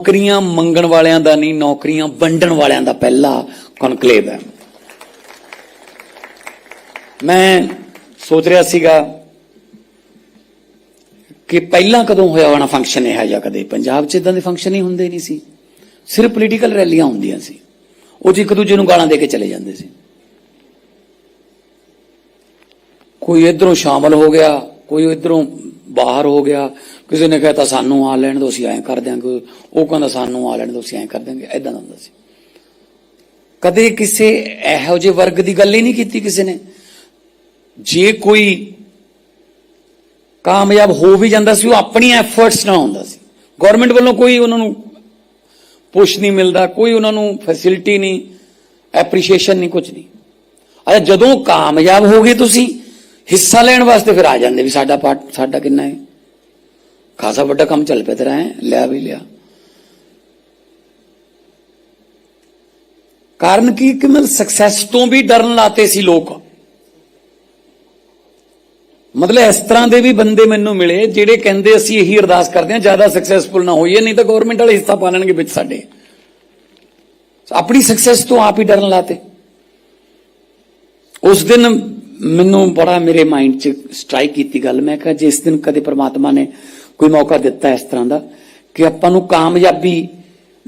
ਨੌਕਰੀਆਂ ਮੰਗਣ ਵਾਲਿਆਂ ਦਾ ਨਹੀਂ, ਨੌਕਰੀਆਂ ਵੰਡਣ ਵਾਲਿਆਂ ਦਾ ਪਹਿਲਾ ਕਨਕਲੇਵ ਹੈ। ਮੈਂ ਸੋਚ ਰਿਹਾ ਸੀਗਾ ਕਿ ਪਹਿਲਾਂ ਕਦੋਂ ਹੋਇਆ ਹੋਣਾ ਫੰਕਸ਼ਨ ਇਹ ਜਾਂ ਕਦੇ? ਪੰਜਾਬ 'ਚ ਇਦਾਂ ਦੇ ਫੰਕਸ਼ਨ ਹੀ ਹੁੰਦੇ ਨਹੀਂ ਸੀ। ਸਿਰਫ ਪੋਲੀਟੀਕਲ ਰੈਲੀਆਂ ਹੁੰਦੀਆਂ ਸੀ। ਉਹ 'ਚ ਇੱਕ ਦੂਜੇ ਨੂੰ ਗਾਲਾਂ ਦੇ ਕੇ ਚਲੇ ਜਾਂਦੇ ਸੀ। ਕੋਈ ਇਧਰੋਂ ਸ਼ਾਮਲ ਹੋ ਗਿਆ, ਕੋਈ ਇਧਰੋਂ ਬਾਹਰ ਹੋ ਗਿਆ ਕਿਸੇ ਨੇ ਕਹਿਤਾ, ਸਾਨੂੰ ਆ ਲੈਣ ਦੋ, ਅਸੀਂ ਐਂ ਕਰ ਦਿਆਂਗੇ। ਉਹ ਕਹਿੰਦਾ, ਸਾਨੂੰ ਆ ਲੈਣ ਦੋ, ਅਸੀਂ ਐਂ ਕਰ ਦਿਆਂਗੇ। ਐਦਾਂ ਦਾ ਹੁੰਦਾ ਸੀ। ਕਦੇ ਕਿਸੇ ਇਹੋ ਜਿਹੇ ਵਰਗ ਦੀ ਗੱਲ ਹੀ ਨਹੀਂ ਕੀਤੀ ਕਿਸੇ ਨੇ। ਜੇ ਕੋਈ ਕਾਮਯਾਬ ਹੋ ਵੀ ਜਾਂਦਾ ਸੀ, ਉਹ ਆਪਣੀ ਐਫਰਟਸ ਨਾਲ ਹੁੰਦਾ ਸੀ। ਗਵਰਨਮੈਂਟ ਵੱਲੋਂ ਕੋਈ ਉਹਨਾਂ ਨੂੰ ਪੁਸ਼ ਨਹੀਂ ਮਿਲਦਾ, ਕੋਈ ਉਹਨਾਂ ਨੂੰ ਫੈਸਿਲਿਟੀ ਨਹੀਂ ਐਪਰੀਸ਼ੀਏਸ਼ਨ ਨਹੀਂ ਕੁਝ ਨਹੀਂ। ਅਰੇ ਜਦੋਂ ਕਾਮਯਾਬ ਹੋ ਗਏ ਤੁਸੀਂ, ਹਿੱਸਾ ਲੈਣ ਵਾਸਤੇ ਫਿਰ ਆ ਜਾਂਦੇ ਵੀ ਸਾਡਾ ਪਾਰਟ ਸਾਡਾ ਕਿੰਨਾ ਹੈ। ਖਾਸਾ ਵੱਡਾ ਕੰਮ ਚੱਲ ਪਿਆ ਤੇਰਾ ਹੈ ਲਿਆ ਵੀ ਲਿਆ ਕਾਰਨ ਕੀ ਕਿ ਮੈਂ ਸਕਸੈਸ ਤੋਂ ਵੀ ਡਰਨ ਲਾਤੇ ਸੀ ਲੋਕ ਮਤਲਬ ਇਸ ਤਰ੍ਹਾਂ ਦੇ ਵੀ ਬੰਦੇ ਮੈਨੂੰ ਮਿਲੇ ਜਿਹੜੇ ਕਹਿੰਦੇ ਅਸੀਂ ਇਹੀ ਅਰਦਾਸ ਕਰਦੇ ਹਾਂ ਜ਼ਿਆਦਾ ਸਕਸੈਸਫੁਲ ਨਾ ਹੋਈਏ ਨਹੀਂ ਤਾਂ ਗਵਰਨਮੈਂਟ ਵਾਲੇ ਹਿੱਸਾ ਪਾ ਲੈਣਗੇ ਵਿੱਚ ਸਾਡੇ ਆਪਣੀ ਸਕਸੈਸ ਤੋਂ ਆਪ ਹੀ ਡਰਨ ਲਾਤੇ ਉਸ ਦਿਨ ਮੈਨੂੰ ਬੜਾ ਮੇਰੇ ਮਾਈਂਡ 'ਚ ਸਟ੍ਰਾਈਕ ਕੀਤੀ ਗੱਲ ਮੈਂ ਕਿਹਾ ਜਿਸ ਦਿਨ ਕਦੇ ਪ੍ਰਮਾਤਮਾ ਨੇ ਕੋਈ ਮੌਕਾ ਦਿੱਤਾ ਇਸ ਤਰ੍ਹਾਂ ਦਾ ਕਿ ਆਪਾਂ ਨੂੰ ਕਾਮਯਾਬੀ,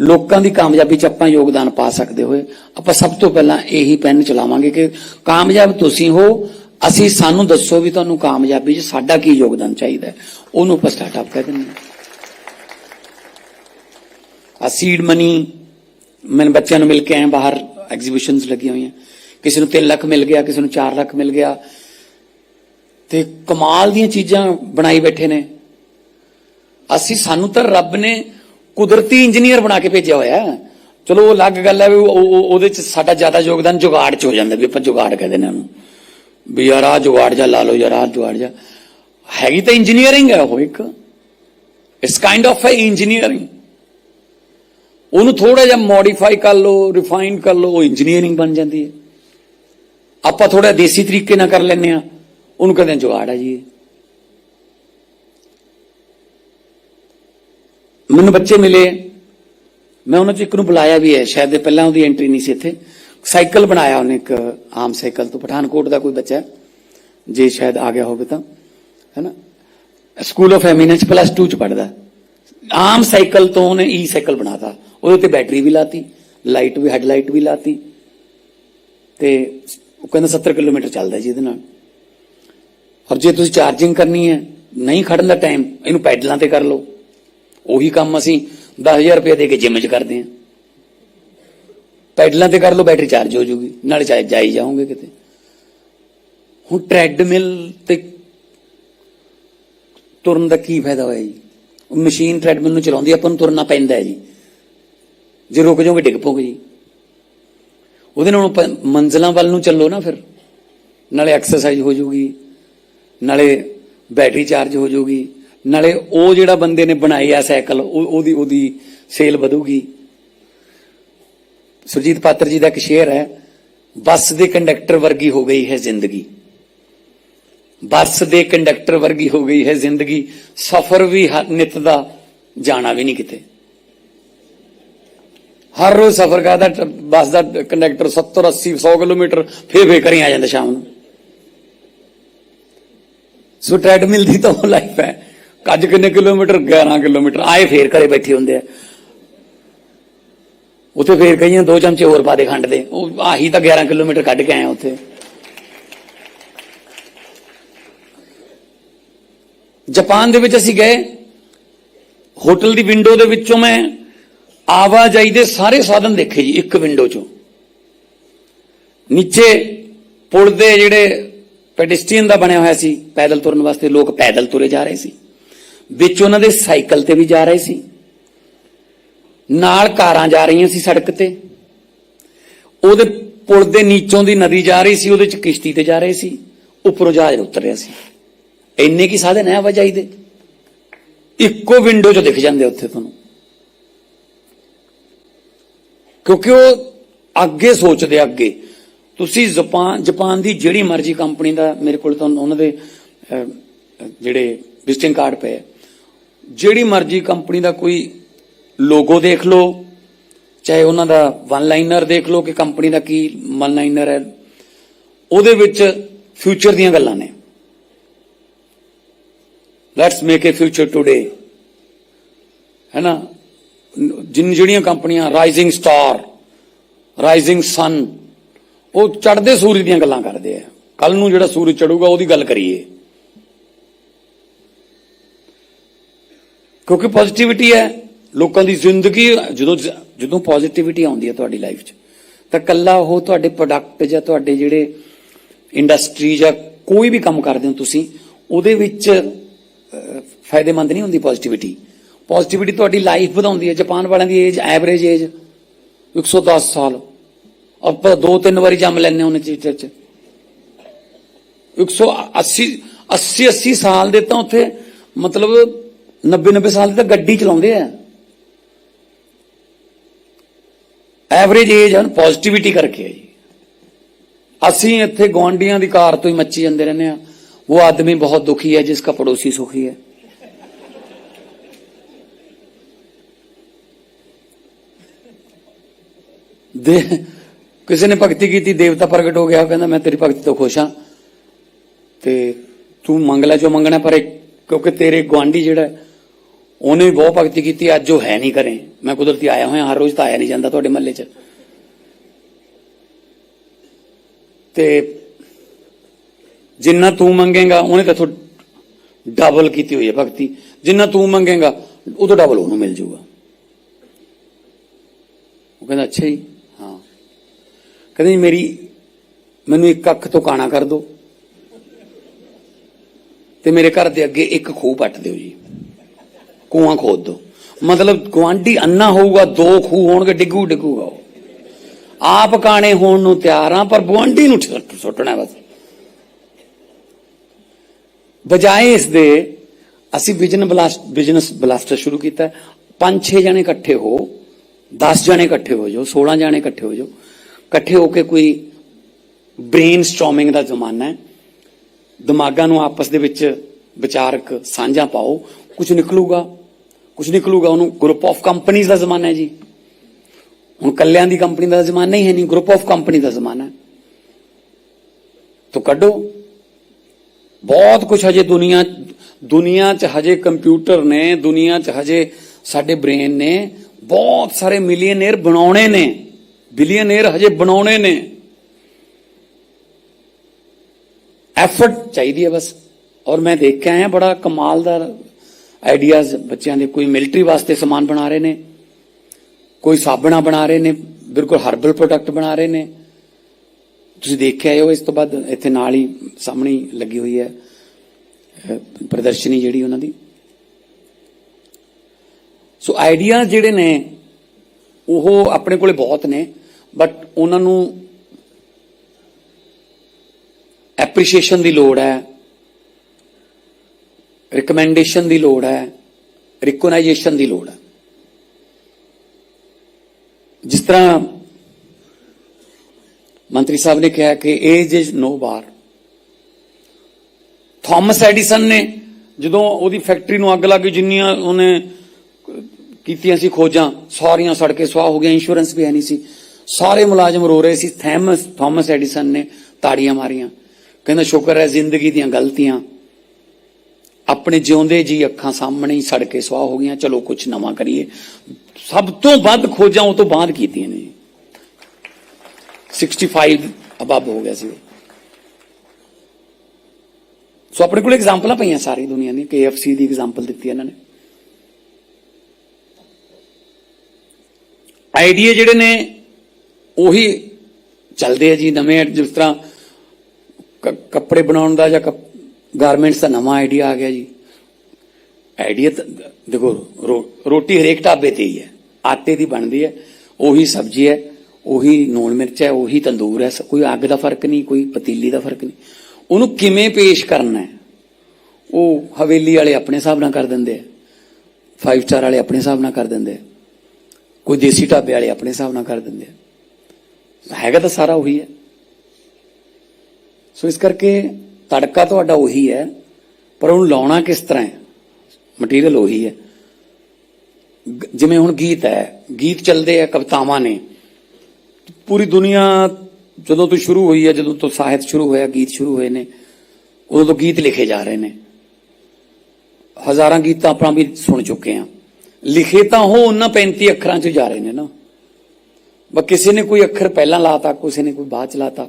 ਲੋਕਾਂ ਦੀ ਕਾਮਯਾਬੀ 'ਚ ਆਪਾਂ ਯੋਗਦਾਨ ਪਾ ਸਕਦੇ ਹੋਏ। ਆਪਾਂ ਸਭ ਤੋਂ ਪਹਿਲਾਂ ਇਹੀ ਪੈਨ ਚਲਾਵਾਂਗੇ ਕਿ ਕਾਮਯਾਬ ਤੁਸੀਂ ਹੋ, ਅਸੀਂ ਸਾਨੂੰ ਦੱਸੋ ਵੀ ਤੁਹਾਨੂੰ ਕਾਮਯਾਬੀ 'ਚ ਸਾਡਾ ਕੀ ਯੋਗਦਾਨ ਚਾਹੀਦਾ ਉਹਨੂੰ ਆਪਾਂ ਸਟਾਰਟਅਪ ਕਹਿ ਦਿੰਦੇ ਹਾਂ। ਆ ਸੀਡ ਮਨੀ ਮੈਂ ਬੱਚਿਆਂ ਨੂੰ ਮਿਲ ਕੇ ਆਏ ਬਾਹਰ ਐਗਜ਼ੀਬਿਸ਼ਨਸ ਲੱਗੀਆਂ ਹੋਈਆਂ। ਕਿਸੇ ਨੂੰ 3 ਲੱਖ ਮਿਲ ਗਿਆ, ਕਿਸੇ ਨੂੰ 4 ਲੱਖ ਮਿਲ ਗਿਆ। ਤੇ ਕਮਾਲ ਦੀਆਂ ਚੀਜ਼ਾਂ ਬਣਾਈ ਬੈਠੇ ਨੇ। ਅਸੀਂ ਸਾਨੂੰ ਤਾਂ ਰੱਬ ਨੇ ਕੁਦਰਤੀ ਇੰਜੀਨੀਅਰ ਬਣਾ ਕੇ ਭੇਜਿਆ ਹੋਇਆ ਚਲੋ, ਉਹ ਅਲੱਗ ਗੱਲ ਹੈ ਵੀ ਉਹ- ਉਹਦੇ ਚ ਸਾਡਾ ਜ਼ਿਆਦਾ ਯੋਗਦਾਨ ਜੁਗਾੜ ਚ ਹੋ ਜਾਂਦਾ ਵੀ ਆਪਾਂ ਜੁਗਾੜ ਕਹਿੰਦੇ ਨੇ ਉਹਨੂੰ। ਵੀ ਯਾਰ ਆ ਜੁਗਾੜ ਜਾ ਲਾ ਲਓ, ਯਾਰ ਆ ਜੁਗਾੜ ਜਾ। ਹੈਗੀ ਤਾਂ ਇੰਜੀਨੀਅਰਿੰਗ ਹੈ ਉਹ ਇੱਕ। ਇਟਸ ਕਾਈਂਡ ਆਫ ਹੈ ਇੰਜੀਨੀਅਰਿੰਗ ਉਹਨੂੰ ਥੋੜਾ ਜਿਹਾ ਮੋਡੀਫਾਈ ਕਰ ਲਓ ਰਿਫਾਈਨ ਕਰ ਲਓ, ਉਹ ਇੰਜੀਨੀਅਰਿੰਗ ਬਣ ਜਾਂਦੀ ਹੈ। ਆਪਾਂ ਥੋੜਾ ਦੇਸੀ ਤਰੀਕੇ ਨਾਲ ਕਰ ਲੈਂਦੇ ਆ ਉਹਨੂੰ ਕਹਿੰਦੇ ਜੁਗਾੜ ਆ ਜੀ। ਮੈਨੂੰ ਬੱਚੇ ਮਿਲੇ। ਮੈਂ ਉਹਨਾਂ ਚ ਇੱਕ ਨੂੰ ਬੁਲਾਇਆ ਵੀ ਹੈ। ਸ਼ਾਇਦ ਪਹਿਲਾਂ ਉਹਦੀ ਐਂਟਰੀ ਨਹੀਂ ਸੀ ਇੱਥੇ। ਸਾਈਕਲ ਬਣਾਇਆ ਉਹਨੇ ਇੱਕ ਆਮ ਸਾਈਕਲ ਤੋਂ। ਪਠਾਨਕੋਟ ਦਾ ਕੋਈ ਬੱਚਾ ਜੇ ਸ਼ਾਇਦ ਆ ਗਿਆ ਹੋਵੇ ਤਾਂ, ਹੈਨਾ? ਸਕੂਲ ਆਫ ਐਮੀਨੈਂਸ ਪਲੱਸ 2 ਚ ਪੜਦਾ ਆਮ ਸਾਈਕਲ ਤੋਂ ਉਹਨੇ ਈ ਸਾਈਕਲ ਬਣਾਤਾ। ਉਹਦੇ ਤੇ ਬੈਟਰੀ ਵੀ ਲਾਤੀ ਲਾਈਟ ਵੀ ਹੈਡਲਾਈਟ ਵੀ ਲਾਤੀ। ਤੇ ਉਹ ਕਹਿੰਦਾ 70 ਕਿਲੋਮੀਟਰ ਚੱਲਦਾ ਜੀ ਇਹਦੇ ਨਾਲ। ਔਰ ਜੇ ਤੁਸੀਂ ਚਾਰਜਿੰਗ ਕਰਨੀ ਹੈ, ਨਹੀਂ ਖੜਨ ਦਾ ਟਾਈਮ ਇਹਨੂੰ ਪੈਡਲਾਂ ਤੇ ਕਰ ਲਓ। ਉਹੀ ਕੰਮ ਅਸੀਂ 10000 ਰੁਪਏ ਦੇ ਕੇ ਜਿਮ 'ਚ ਕਰਦੇ ਹਾਂ। ਪੈਡਲਾਂ ਤੇ ਕਰ ਲਓ ਬੈਟਰੀ ਚਾਰਜ ਹੋ ਜੂਗੀ। ਨਾਲੇ ਚਾਹੇ ਜਾਈ ਜਾਓਗੇ ਕਿਤੇ। ਹੁਣ ਟ੍ਰੈਡਮਿਲ ਤੇ ਤੁਰਨ ਦਾ ਕੀ ਫਾਇਦਾ ਹੋਇਆ ਜੀ? ਉਹ ਮਸ਼ੀਨ ਟ੍ਰੈਡਮਿਲ ਨੂੰ ਚਲਾਉਂਦੀ, ਆਪਾਂ ਨੂੰ ਤੁਰਨਾ ਪੈਂਦਾ ਹੈ ਜੀ। ਜੇ ਰੁਕ ਜਾਓਗੇ, ਡਿੱਗ ਪੋਗੇ ਜੀ। ਉਹਦੇ ਨਾਲ ਪ- ਮੰਜ਼ਲਾਂ ਵੱਲ ਨੂੰ ਚੱਲੋ ਨਾ ਫਿਰ। ਨਾਲੇ ਐਕਸਰਸਾਈਜ਼ ਹੋ ਜੂਗੀ। ਨਾਲੇ ਬੈਟਰੀ ਚਾਰਜ ਹੋ ਜੂਗੀ। ਨਾਲੇ ਉਹ ਜਿਹੜਾ ਬੰਦੇ ਨੇ ਬਣਾਈ ਆ ਸਾਈਕਲ, ਉਹ- ਉਹਦੀ ਉਹਦੀ ਸੇਲ ਵਧੂਗੀ। ਸੁਰਜੀਤ ਪਾਤਰ ਜੀ ਦਾ ਇੱਕ ਸ਼ੇਅਰ ਹੈ, ਬੱਸ ਦੇ ਕੰਡਕਟਰ ਵਰਗੀ ਹੋ ਗਈ ਹੈ ਜ਼ਿੰਦਗੀ। ਬੱਸ ਦੇ ਕੰਡਕਟਰ ਵਰਗੀ ਹੋ ਗਈ ਹੈ ਜ਼ਿੰਦਗੀ। ਸਫ਼ਰ ਵੀ ਹ- ਨਿਤ ਦਾ, ਜਾਣਾ ਵੀ ਨਹੀਂ ਕਿਤੇ। ਹਰ ਰੋਜ਼ ਸਫ਼ਰ ਕਰਦਾ ਬੱਸ ਦਾ ਕੰਡਕਟਰ 70 80 100 ਕਿਲੋਮੀਟਰ ਫੇਰ ਫੇਰ ਕਰੀ ਆ ਜਾਂਦਾ ਸ਼ਾਮ ਨੂੰ। ਸੋ ਟ੍ਰੈਡਮਿਲ ਦੀ ਤਾਂ ਲਾਈਫ ਹੈ। ਅੱਜ ਕਿੰਨੇ ਕਿਲੋਮੀਟਰ? 11 ਕਿਲੋਮੀਟਰ। ਆਏ ਫੇਰ ਘਰੇ ਬੈਠੇ ਹੁੰਦੇ ਆ। ਉੱਥੇ ਫੇਰ ਕਈਆਂ ਦੋ ਚਮਚੇ ਹੋਰ ਪਾ ਦੇ ਖੰਡ ਦੇ। ਉਹ ਆਹੀ ਤਾਂ 11 ਕਿਲੋਮੀਟਰ ਕੱਢ ਕੇ ਆਏ ਉੱਥੇ। ਜਾਪਾਨ ਦੇ ਵਿੱਚ ਅਸੀਂ ਗਏ। ਹੋਟਲ ਦੀ ਵਿੰਡੋ ਦੇ ਵਿੱਚੋਂ ਮੈਂ ਆਵਾਜਾਈ ਦੇ ਸਾਰੇ ਸਾਧਨ ਦੇਖੇ ਜੀ, ਇੱਕ ਵਿੰਡੋ ਚੋਂ। ਨੀਚੇ ਪੁਲ ਦੇ ਜਿਹੜੇ ਪੈਡਿਸਟਰੀਅਨ ਦਾ ਬਣਿਆ ਹੋਇਆ ਸੀ, ਪੈਦਲ ਤੁਰਨ ਵਾਸਤੇ ਲੋਕ ਪੈਦਲ ਤੁਰੇ ਜਾ ਰਹੇ ਸੀ। ਵਿੱਚ ਉਹਨਾਂ ਦੇ ਸਾਈਕਲ ਤੇ ਵੀ ਜਾ ਰਹੇ ਸੀ। ਨਾਲ ਕਾਰਾਂ ਜਾ ਰਹੀਆਂ ਸੀ ਸੜਕ ਤੇ। ਉਹਦੇ ਪੁਲ ਦੇ ਨੀਚੋਂ ਦੀ ਨਦੀ ਜਾ ਰਹੀ ਸੀ, ਉਹਦੇ ਚ ਕਿਸ਼ਤੀ ਤੇ ਜਾ ਰਹੇ ਸੀ। ਉੱਪਰੋਂ ਜਹਾਜ਼ ਉਤਰ ਰਿਹਾ ਸੀ। ਇੰਨੇ ਕੀ ਸਾਧਨ ਹੈ ਆਵਾਜਾਈ ਦੇ? ਇੱਕੋ ਵਿੰਡੋ 'ਚ ਦਿਖ ਜਾਂਦੇ ਉੱਥੇ ਤੁਹਾਨੂੰ। ਕਿਉਂਕਿ ਉਹ ਅੱਗੇ ਸੋਚਦੇ ਅੱਗੇ। ਤੁਸੀਂ ਜਾਪਾਨ ਜਾਪਾਨ ਦੀ ਜਿਹੜੀ ਮਰਜ਼ੀ ਕੰਪਨੀ ਦਾ ਮੇਰੇ ਕੋਲ ਤਾਂ ਉਹਨਾਂ ਦੇ ਜਿਹੜੇ ਵਿਜ਼ਿਟਿੰਗ ਕਾਰਡ ਪਏ ਜਿਹੜੀ ਮਰਜ਼ੀ ਕੰਪਨੀ ਦਾ ਕੋਈ ਲੋਗੋ ਦੇਖ ਲਓ, ਚਾਹੇ ਉਹਨਾਂ ਦਾ ਵਨ ਲਾਈਨਰ ਦੇਖ ਲਓ ਕਿ ਕੰਪਨੀ ਦਾ ਕੀ ਵਨ ਲਾਈਨਰ ਹੈ, ਉਹਦੇ ਵਿੱਚ ਫਿਊਚਰ ਦੀਆਂ ਗੱਲਾਂ ਨੇ। Let's make a future today ਹੈ ਨਾ? ਜਿਨ ਜਿਹੜੀਆਂ ਕੰਪਨੀਆਂ ਰਾਈਜ਼ਿੰਗ ਸਟਾਰ ਰਾਈਜ਼ਿੰਗ ਸਨ ਉਹ ਚੜ੍ਹਦੇ ਸੂਰਜ ਦੀਆਂ ਗੱਲਾਂ ਕਰਦੇ ਆ। ਕੱਲ ਨੂੰ ਜਿਹੜਾ ਸੂਰਜ ਚੜੂਗਾ ਉਹਦੀ ਗੱਲ ਕਰੀਏ। ਕਿਉਂਕਿ ਪੋਜ਼ਿਟਿਵਿਟੀ ਹੈ, ਲੋਕਾਂ ਦੀ ਜ਼ਿੰਦਗੀ, ਜਦੋਂ ਜਦੋਂ ਪੋਜ਼ਿਟਿਵਿਟੀ ਆਉਂਦੀ ਹੈ ਤੁਹਾਡੀ ਲਾਈਫ 'ਚ, ਤਾਂ ਕੱਲਾ ਉਹ ਤੁਹਾਡੇ ਪ੍ਰੋਡਕਟ ਜਾਂ ਤੁਹਾਡੇ ਜਿਹੜੇ ਇੰਡਸਟਰੀ ਜਾਂ ਕੋਈ ਵੀ ਕੰਮ ਕਰਦੇ ਹੋ ਤੁਸੀਂ, ਉਹਦੇ ਵਿੱਚ ਫਾਇਦੇਮੰਦ ਨਹੀਂ ਹੁੰਦੀ ਪੋਜ਼ਿਟਿਵਿਟੀ ਪੋਜ਼ਿਟਿਵਿਟੀ ਤੁਹਾਡੀ ਲਾਈਫ ਵਧਾਉਂਦੀ ਹੈ ਜਾਪਾਨ ਵਾਲਿਆਂ ਦੀ ਏਜ ਐਵਰੇਜ ਏਜ 110 ਸਾਲ। ਆਪਾਂ ਦੋ ਤਿੰਨ ਵਾਰੀ ਜੰਮ ਲੈਣੇ ਉਹਨੇ ਚੀਜ਼ਾਂ ਚ। 180 80 80 ਸਾਲ ਦੇ ਤਾਂ ਉੱਥੇ ਮਤਲਬ 90 90 ਸਾਲ ਦੀ ਤਾਂ ਗੱਡੀ ਚਲਾਉਂਦੇ ਆ। ਐਵਰੇਜ ਏਜ ਹਨ ਪੋਜ਼ਿਟਿਵਿਟੀ ਕਰਕੇ ਹੈ ਜੀ। ਅਸੀਂ ਇੱਥੇ ਗਵਾਂਡੀਆਂ ਦੀ ਕਾਰ ਤੋਂ ਹੀ ਮੱਚੀ ਜਾਂਦੇ ਰਹਿੰਦੇ ਆ। ਉਹ ਆਦਮੀ ਬਹੁਤ ਦੁਖੀ ਹੈ ਜਿਸ ਜਿਸਕਾ ਪੜੋਸੀ ਸੁਖੀ ਹੈ ਦੇ, ਕਿਸੇ ਨੇ ਭਗਤੀ ਕੀਤੀ, ਦੇਵਤਾ ਪ੍ਰਗਟ ਹੋ ਗਿਆ ਕਹਿੰਦਾ, ਮੈਂ ਤੇਰੀ ਭਗਤੀ ਤੋਂ ਖੁਸ਼ ਹਾਂ। ਤੇ ਤੂੰ ਮੰਗ ਲੈ, ਜੋ ਮੰਗਣਾ ਪਰ ਕਿਉਂਕਿ ਤੇਰੇ ਗਵਾਂਢੀ ਜਿਹੜਾ ਉਹਨੇ ਵੀ ਬਹੁਤ ਭਗਤੀ ਕੀਤੀ, ਅੱਜ ਉਹ ਹੈ ਨਹੀਂ ਕਰੇ ਮੈਂ ਕੁਦਰਤੀ ਆਇਆ ਹੋਇਆ, ਹਰ ਰੋਜ਼ ਤਾਂ ਆਇਆ ਨਹੀਂ ਜਾਂਦਾ ਤੁਹਾਡੇ ਮਹੱਲੇ 'ਚ। ਤੇ ਜਿੰਨਾ ਤੂੰ ਮੰਗੇਗਾ, ਉਹਨੇ ਤਾਂ ਡਬਲ ਕੀਤੀ ਹੋਈ ਹੈ ਭਗਤੀ। ਜਿੰਨਾ ਤੂੰ ਮੰਗੇਗਾ, ਉਹ ਤੋਂ ਡਬਲ ਉਹਨੂੰ ਮਿਲ ਜਾਊਗਾ ਉਹ ਕਹਿੰਦਾ, ਅੱਛਾ ਜੀ, ਹਾਂ। ਕਹਿੰਦਾ ਜੀ, ਮੇਰੀ, ਮੈਨੂੰ ਇੱਕ ਅੱਖ ਤੋਂ ਕਾਣਾ ਕਰ ਦਿਓ। ਤੇ ਮੇਰੇ ਘਰ ਦੇ ਅੱਗੇ ਇੱਕ ਖੂਹ ਪੱਟ ਦਿਓ ਜੀ। ਕੂਆਂ ਖੋਦ ਦਿਓ ਮਤਲਬ ਗਵਾਂਢੀ ਅੰਨਾ ਹੋਊਗਾ, ਦੋ ਖੂਹ ਹੋਣਗੇ, ਡਿੱਗੂ, ਡਿੱਗੂਗਾ ਉਹ। ਆਪ ਕਾਣੇ ਹੋਣ ਨੂੰ ਤਿਆਰ ਆ, ਪਰ ਗਵਾਂਢੀ ਨੂੰ ਸੁੱਟਣਾ ਬਸ। ਬਜਾਏ ਇਸ ਦੇ ਅਸੀਂ ਬਿਜ਼ਨਸ ਬਲਾਸਟ ਬਿਜ਼ਨਸ ਬਲਾਸਟਰ ਸ਼ੁਰੂ ਕੀਤਾ। ਪੰਜ ਛੇ ਜਣੇ ਇਕੱਠੇ ਹੋ 10 ਜਣੇ ਇਕੱਠੇ ਹੋ ਜਾਓ 16 ਜਣੇ ਇਕੱਠੇ ਹੋ ਜਾਓ। ਇਕੱਠੇ ਹੋ ਕੇ ਕੋਈ ਬ੍ਰੇਨ ਸਟਾਰਮਿੰਗ ਦਾ ਜ਼ਮਾਨਾ ਹੈ। ਦਿਮਾਗਾਂ ਨੂੰ ਆਪਸ ਦੇ ਵਿੱਚ ਵਿਚਾਰਕ ਸਾਂਝਾ ਪਾਓ। ਕੁਝ ਨਿਕਲੂਗਾ ਕੁਝ ਨਿਕਲੂਗਾ ਉਹਨੂੰ ਗਰੁੱਪ ਆਫ ਕੰਪਨੀਆਂ ਦਾ ਜ਼ਮਾਨਾ ਹੈ ਜੀ ਹੁਣ ਕੱਲਿਆਂ ਦੀ ਕੰਪਨੀ ਦਾ ਜ਼ਮਾਨਾ ਹੀ ਹੈ ਨਹੀਂ ਗਰੁੱਪ ਆਫ ਕੰਪਨੀ ਦਾ ਜ਼ਮਾਨਾ ਹੈ ਤੋ ਕੱਢੋ ਬਹੁਤ ਕੁਝ ਹਜੇ ਦੁਨੀਆ ਦੁਨੀਆ 'ਚ ਹਜੇ ਕੰਪਿਊਟਰ ਨੇ ਦੁਨੀਆ 'ਚ ਹਜੇ ਸਾਡੇ ਬ੍ਰੇਨ ਨੇ ਬਹੁਤ ਸਾਰੇ ਮਿਲੀਅਨੇਅਰ ਬਣਾਉਣੇ ਨੇ ਬਿਲੀਅਨੇਅਰ ਹਜੇ ਬਣਾਉਣੇ ਨੇ ਐਫਰਟ ਚਾਹੀਦੀ ਹੈ ਬਸ ਔਰ ਮੈਂ ਦੇਖ ਕੇ ਆਇਆ ਬੜਾ ਕਮਾਲ ਦਾ ਆਈਡੀਆਜ਼ ਬੱਚਿਆਂ ਦੇ ਕੋਈ ਮਿਲਟਰੀ ਵਾਸਤੇ ਸਮਾਨ ਬਣਾ ਰਹੇ ਨੇ, ਕੋਈ ਸਾਬਣਾ ਬਣਾ ਰਹੇ ਨੇ, ਬਿਲਕੁਲ ਹਰਬਲ ਪ੍ਰੋਡਕਟ ਬਣਾ ਰਹੇ ਨੇ। ਤੁਸੀਂ ਦੇਖਿਆ ਕੇ ਹੋ ਇਸ ਤੋਂ ਬਾਅਦ ਇੱਥੇ ਨਾਲ ਹੀ ਸਾਹਮਣੇ ਲੱਗੀ ਹੋਈ ਹੈ ਪ੍ਰਦਰਸ਼ਨੀ ਜਿਹੜੀ ਉਹਨਾਂ ਦੀ। ਸੋ ਆਈਡੀਆ ਜਿਹੜੇ ਨੇ, ਉਹ ਆਪਣੇ ਕੋਲੇ ਬਹੁਤ ਨੇ, ਬਟ ਉਹਨਾਂ ਨੂੰ ਐਪਰੀਸ਼ੀਏਸ਼ਨ ਦੀ ਲੋੜ ਹੈ ਰਿਕਮੈਂਡੇਸ਼ਨ ਦੀ ਲੋੜ ਹੈ ਰਿਕੋਗਨਾਈਜੇਸ਼ਨ ਦੀ ਲੋੜ ਹੈ। ਜਿਸ ਤਰ੍ਹਾਂ ਮੰਤਰੀ ਸਾਹਿਬ ਨੇ ਕਿਹਾ ਕਿ age is no bar Thomas Edison ਨੇ ਜਦੋਂ ਉਹਦੀ ਫੈਕਟਰੀ ਨੂੰ ਅੱਗ ਲੱਗ ਗਈ, ਜਿੰਨੀਆਂ ਉਹਨੇ ਕੀਤੀਆਂ ਸੀ ਖੋਜਾਂ, ਸਾਰੀਆਂ ਸੜ ਕੇ ਸਵਾਹ ਹੋ ਗਈਆਂ ਇੰਸ਼ੋਰੈਂਸ ਵੀ ਹੈ ਨਹੀਂ ਸੀ। ਸਾਰੇ ਮੁਲਾਜ਼ਮ ਰੋ ਰਹੇ ਸੀ। ਥੈਮਸ ਥਾਮਸ ਐਡੀਸਨ ਨੇ ਤਾੜੀਆਂ ਮਾਰੀਆਂ। ਕਹਿੰਦਾ, ਸ਼ੁਕਰ ਹੈ ਜ਼ਿੰਦਗੀ ਦੀਆਂ ਗਲਤੀਆਂ। ਆਪਣੇ ਜਿਉਂਦੇ ਜੀ ਅੱਖਾਂ ਸਾਹਮਣੇ ਹੀ ਸੜ ਕੇ ਸਵਾਹ ਹੋ ਗਈਆਂ, ਚਲੋ ਕੁਝ ਨਵਾਂ ਕਰੀਏ। ਸਭ ਤੋਂ ਵੱਧ ਖੋਜਾਂ ਉਹ ਤੋਂ ਬਾਅਦ ਕੀਤੀਆਂ ਨੇ। 65 ਅਬਵ ਹੋ ਗਿਆ ਸੀ ਸੋ ਆਪਣੇ ਕੋਲ ਐਗਜ਼ਾਮਪਲਾਂ ਪਈਆਂ ਸਾਰੀ ਦੁਨੀਆ ਦੀ KFC ਦੀ ਐਗਜ਼ਾਮਪਲ ਦਿੱਤੀ ਇਹਨਾਂ ਨੇ। ਆਈਡੀਆ ਜਿਹੜੇ ਨੇ, ਉਹੀ ਚੱਲਦੇ ਆ ਜੀ, ਨਵੇਂ ਜਿਸ ਤਰ੍ਹਾਂ ਕ- ਕੱਪੜੇ ਬਣਾਉਣ ਦਾ ਜਾਂ ਗਾਰਮੈਂਟਸ ਦਾ ਨਵਾਂ ਆਈਡੀਆ ਆ ਗਿਆ ਜੀ। ਆਈਡੀਆ ਦੇਖੋ, ਰੋ- ਰੋਟੀ ਹਰੇਕ ਢਾਬੇ ਤੇ ਹੀ ਹੈ। ਆਟੇ ਦੀ ਬਣਦੀ ਹੈ, ਉਹੀ ਸਬਜ਼ੀ ਹੈ, ਉਹੀ ਨੂਣ ਮਿਰਚ ਹੈ, ਉਹੀ ਤੰਦੂਰ ਹੈ ਕੋਈ ਅੱਗ ਦਾ ਫ਼ਰਕ ਨਹੀਂ, ਕੋਈ ਪਤੀਲੀ ਦਾ ਫ਼ਰਕ ਨਹੀਂ। ਉਹਨੂੰ ਕਿਵੇਂ ਪੇਸ਼ ਕਰਨਾ ਹੈ, ਉਹ ਹਵੇਲੀ ਵਾਲੇ ਆਪਣੇ ਹਿਸਾਬ ਨਾਲ ਕਰ ਦਿੰਦੇ ਆ ਫਾਈਵ ਸਟਾਰ ਵਾਲੇ ਆਪਣੇ ਹਿਸਾਬ ਨਾਲ ਕਰ ਦਿੰਦੇ ਆ ਕੋਈ ਦੇਸੀ ਢਾਬੇ ਵਾਲੇ ਆਪਣੇ ਹਿਸਾਬ ਨਾਲ ਕਰ ਦਿੰਦੇ ਆ ਹੈਗਾ ਤਾਂ ਸਾਰਾ ਉਹੀ ਹੈ। ਸੋ ਇਸ ਕਰਕੇ ਤੜਕਾ ਤੁਹਾਡਾ ਉਹੀ ਹੈ, ਪਰ ਉਹਨੂੰ ਲਾਉਣਾ ਕਿਸ ਤਰ੍ਹਾਂ ਹੈ? ਮਟੀਰੀਅਲ ਉਹੀ ਹੈ। ਜਿਵੇਂ ਹੁਣ ਗੀਤ ਹੈ, ਗੀਤ ਚੱਲਦੇ ਆ, ਕਵਿਤਾਵਾਂ ਨੇ। ਪੂਰੀ ਦੁਨੀਆ ਜਦੋਂ ਤੋਂ ਸ਼ੁਰੂ ਹੋਈ ਹੈ, ਜਦੋਂ ਤੋਂ ਸਾਹਿਤ ਸ਼ੁਰੂ ਹੋਇਆ, ਗੀਤ ਸ਼ੁਰੂ ਹੋਏ ਨੇ, ਉਦੋਂ ਤੋਂ ਗੀਤ ਲਿਖੇ ਜਾ ਰਹੇ ਨੇ। ਹਜ਼ਾਰਾਂ ਗੀਤ ਤਾਂ ਆਪਾਂ ਵੀ ਸੁਣ ਚੁੱਕੇ ਆ ਲਿਖੇ ਤਾਂ ਉਹ ਉਹਨਾਂ 35 ਅੱਖਰਾਂ 'ਚ ਜਾ ਰਹੇ ਨੇ ਨਾ। ਬਸ ਕਿਸੇ ਨੇ ਕੋਈ ਅੱਖਰ ਪਹਿਲਾਂ ਲਾਤਾ, ਕਿਸੇ ਨੇ ਕੋਈ ਬਾਅਦ ਚ ਲਾਤਾ।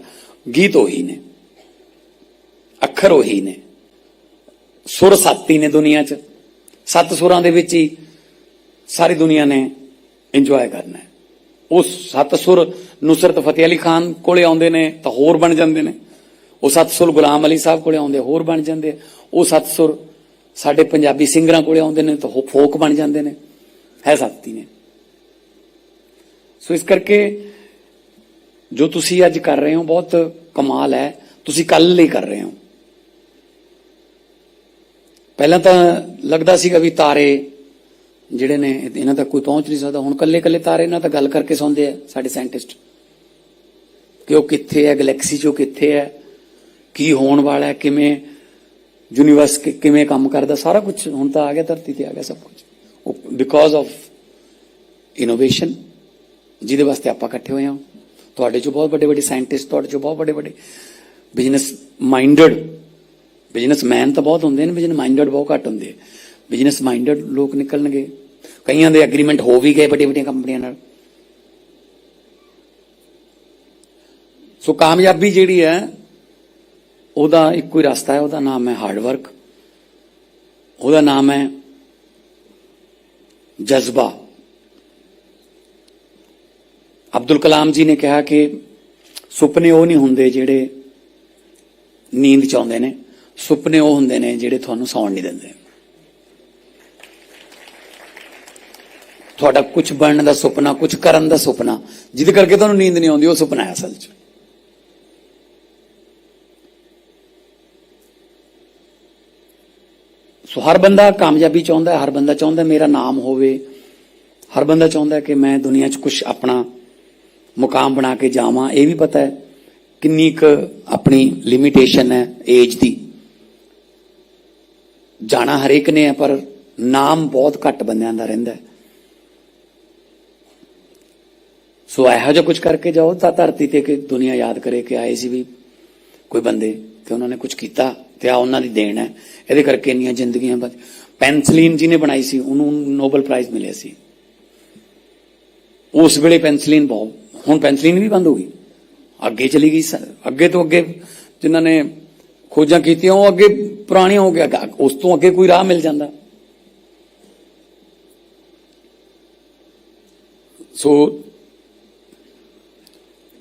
ਗੀਤ ਉਹੀ ਨੇ। ਅੱਖਰ ਉਹੀ ਨੇ। ਸੁਰ ਸੱਤ ਹੀ ਨੇ ਦੁਨੀਆ 'ਚ। ਸੱਤ ਸੁਰਾਂ ਦੇ ਵਿੱਚ ਹੀ ਸਾਰੀ ਦੁਨੀਆ ਨੇ ਇੰਜੋਏ ਕਰਨਾ ਹੈ। ਉਹ ਸੱਤ ਸੁਰ ਨੁਸਰਤ ਫਤਿਹ ਅਲੀ ਖਾਨ ਕੋਲੇ ਆਉਂਦੇ ਨੇ ਤਾਂ ਹੋਰ ਬਣ ਜਾਂਦੇ ਨੇ। ਉਹ ਸੱਤ ਸੁਰ ਗੁਲਾਮ ਅਲੀ ਸਾਹਿਬ ਕੋਲੇ ਆਉਂਦੇ, ਹੋਰ ਬਣ ਜਾਂਦੇ ਉਹ ਸੱਤ ਸੁਰ ਸਾਡੇ ਪੰਜਾਬੀ ਸਿੰਗਰਾਂ ਕੋਲੇ ਆਉਂਦੇ ਨੇ ਤਾਂ ਉਹ ਫੋਕ ਬਣ ਜਾਂਦੇ ਨੇ। ਹੈ ਸੱਤ ਹੀ ਨੇ। ਸੋ ਇਸ ਕਰਕੇ ਜੋ ਤੁਸੀਂ ਅੱਜ ਕਰ ਰਹੇ ਹੋ ਬਹੁਤ ਕਮਾਲ ਹੈ। ਤੁਸੀਂ ਕੱਲ ਲਈ ਕਰ ਰਹੇ ਹੋ। ਪਹਿਲਾਂ ਤਾਂ ਲੱਗਦਾ ਸੀਗਾ ਵੀ ਤਾਰੇ ਜਿਹੜੇ ਨੇ, ਇਹਨਾਂ ਤੱਕ ਕੋਈ ਪਹੁੰਚ ਨਹੀਂ ਸਕਦਾ। ਹੁਣ ਕੱਲੇ ਕੱਲੇ ਤਾਰੇ ਨਾਲ ਤਾਂ ਗੱਲ ਕਰਕੇ ਸੌਂਦੇ ਆ ਸਾਡੇ ਸਾਇੰਟਿਸਟ ਕਿ ਉਹ ਕਿੱਥੇ ਹੈ ਗੈਲੈਕਸੀ 'ਚ ਉਹ ਕਿੱਥੇ ਹੈ ਕੀ ਹੋਣ ਵਾਲਾ ਹੈ, ਕਿਵੇਂ ਯੂਨੀਵਰਸ ਕਿਵੇਂ ਕੰਮ ਕਰਦਾ, ਸਾਰਾ ਕੁਝ ਹੁਣ ਤਾਂ ਆ ਗਿਆ, ਧਰਤੀ ਤੇ ਆ ਗਿਆ ਸਭ ਕੁਝ ਬਿਕੋਜ਼ ਆਫ ਇਨੋਵੇਸ਼ਨ ਜਿਹਦੇ ਵਾਸਤੇ ਆਪਾਂ ਇਕੱਠੇ ਹੋਏ ਹਾਂ। ਤੁਹਾਡੇ ਚੋਂ ਬਹੁਤ ਵੱਡੇ ਵੱਡੇ ਸਾਇੰਟਿਸਟ ਤੁਹਾਡੇ ਚੋਂ ਬਹੁਤ ਵੱਡੇ ਵੱਡੇ ਬਿਜ਼ਨਸ ਮਾਈਂਡਡ ਬਿਜ਼ਨਸਮੈਨ ਤਾਂ ਬਹੁਤ ਹੁੰਦੇ ਨੇ ਬਿਜ਼ਨਸ ਮਾਈਂਡਡ ਬਹੁਤ ਘੱਟ ਹੁੰਦੇ ਬਿਜ਼ਨਸ ਮਾਈਂਡਡ ਲੋਕ ਨਿਕਲਣਗੇ। ਕਈਆਂ ਦੇ ਐਗਰੀਮੈਂਟ ਹੋ ਵੀ ਗਏ ਵੱਡੀਆਂ ਵੱਡੀਆਂ ਕੰਪਨੀਆਂ ਨਾਲ। ਸੋ ਕਾਮਯਾਬੀ ਜਿਹੜੀ ਹੈ, ਉਹਦਾ ਇੱਕੋ ਹੀ ਰਸਤਾ ਹੈ, ਉਹਦਾ ਨਾਮ ਹੈ ਹਾਰਡ ਵਰਕ ਉਹਦਾ ਨਾਮ ਹੈ ਜਜ਼ਬਾ। ਅਬਦੁਲ ਕਲਾਮ ਜੀ ਨੇ ਕਿਹਾ ਕਿ ਸੁਪਨੇ ਉਹ ਨਹੀਂ ਹੁੰਦੇ ਜਿਹੜੇ ਨੀਂਦ ਚ ਆਉਂਦੇ ਨੇ। ਸੁਪਨੇ ਉਹ ਹੁੰਦੇ ਨੇ ਜਿਹੜੇ ਤੁਹਾਨੂੰ ਸੌਣ ਨਹੀਂ ਦਿੰਦੇ। ਤੁਹਾਡਾ ਕੁਝ ਬਣਨ ਦਾ ਸੁਪਨਾ ਕੁਝ ਕਰਨ ਦਾ ਸੁਪਨਾ, ਜਿਹਦੇ ਕਰਕੇ ਤੁਹਾਨੂੰ ਨੀਂਦ ਨਹੀਂ ਆਉਂਦੀ, ਉਹ ਸੁਪਨਾ ਹੈ ਅਸਲ 'ਚ। ਸੋ ਹਰ ਬੰਦਾ ਕਾਮਯਾਬੀ ਚਾਹੁੰਦਾ ਹਰ ਬੰਦਾ ਚਾਹੁੰਦਾ ਮੇਰਾ ਨਾਮ ਹੋਵੇ। ਹਰ ਬੰਦਾ ਚਾਹੁੰਦਾ ਕਿ ਮੈਂ ਦੁਨੀਆ 'ਚ ਕੁਝ ਆਪਣਾ ਮੁਕਾਮ ਬਣਾ ਕੇ ਜਾਵਾਂ। ਇਹ ਵੀ ਪਤਾ ਹੈ ਕਿੰਨੀ ਕੁ ਆਪਣੀ ਲਿਮਿਟੇਸ਼ਨ ਹੈ ਏਜ ਦੀ। ਜਾਣਾ ਹਰੇਕ ਨੇ ਹੈ, ਪਰ ਨਾਮ ਬਹੁਤ ਘੱਟ ਬੰਦਿਆਂ ਦਾ ਰਹਿੰਦਾ ਸੋ ਇਹੋ ਜਿਹਾ ਕੁਝ ਕਰਕੇ ਜਾਓ ਤਾਂ ਧਰਤੀ ਤੇ ਕਿ ਦੁਨੀਆ ਯਾਦ ਕਰੇ ਕਿ ਆਏ ਸੀ ਵੀ ਕੋਈ ਬੰਦੇ ਤੇ ਉਹਨਾਂ ਨੇ ਕੁਝ ਕੀਤਾ ਤੇ ਆ ਉਹਨਾਂ ਦੀ ਦੇਣ ਹੈ। ਇਹਦੇ ਕਰਕੇ ਇੰਨੀਆਂ ਜ਼ਿੰਦਗੀਆਂ ਬਚ ਪੈਨਸਲੀਨ ਜੀ ਨੇ ਬਣਾਈ ਸੀ, ਉਹਨੂੰ ਨੋਬਲ ਪ੍ਰਾਈਜ਼ ਮਿਲਿਆ ਸੀ। ਉਸ ਵੇਲੇ ਪੈਨਸਲੀਨ ਬਹੁਤ ਹੁਣ ਪੈਨਸਲੀਨ ਵੀ ਬੰਦ ਹੋ ਗਈ। ਅੱਗੇ ਚਲੀ ਗਈ ਅੱਗੇ ਤੋਂ ਅੱਗੇ ਜਿਨ੍ਹਾਂ ਨੇ ਖੋਜਾਂ ਕੀਤੀਆਂ, ਉਹ ਅੱਗੇ ਪੁਰਾਣੀਆਂ ਹੋ ਗਿਆ, ਉਸ ਤੋਂ ਅੱਗੇ ਕੋਈ ਰਾਹ ਮਿਲ ਜਾਂਦਾ। ਸੋ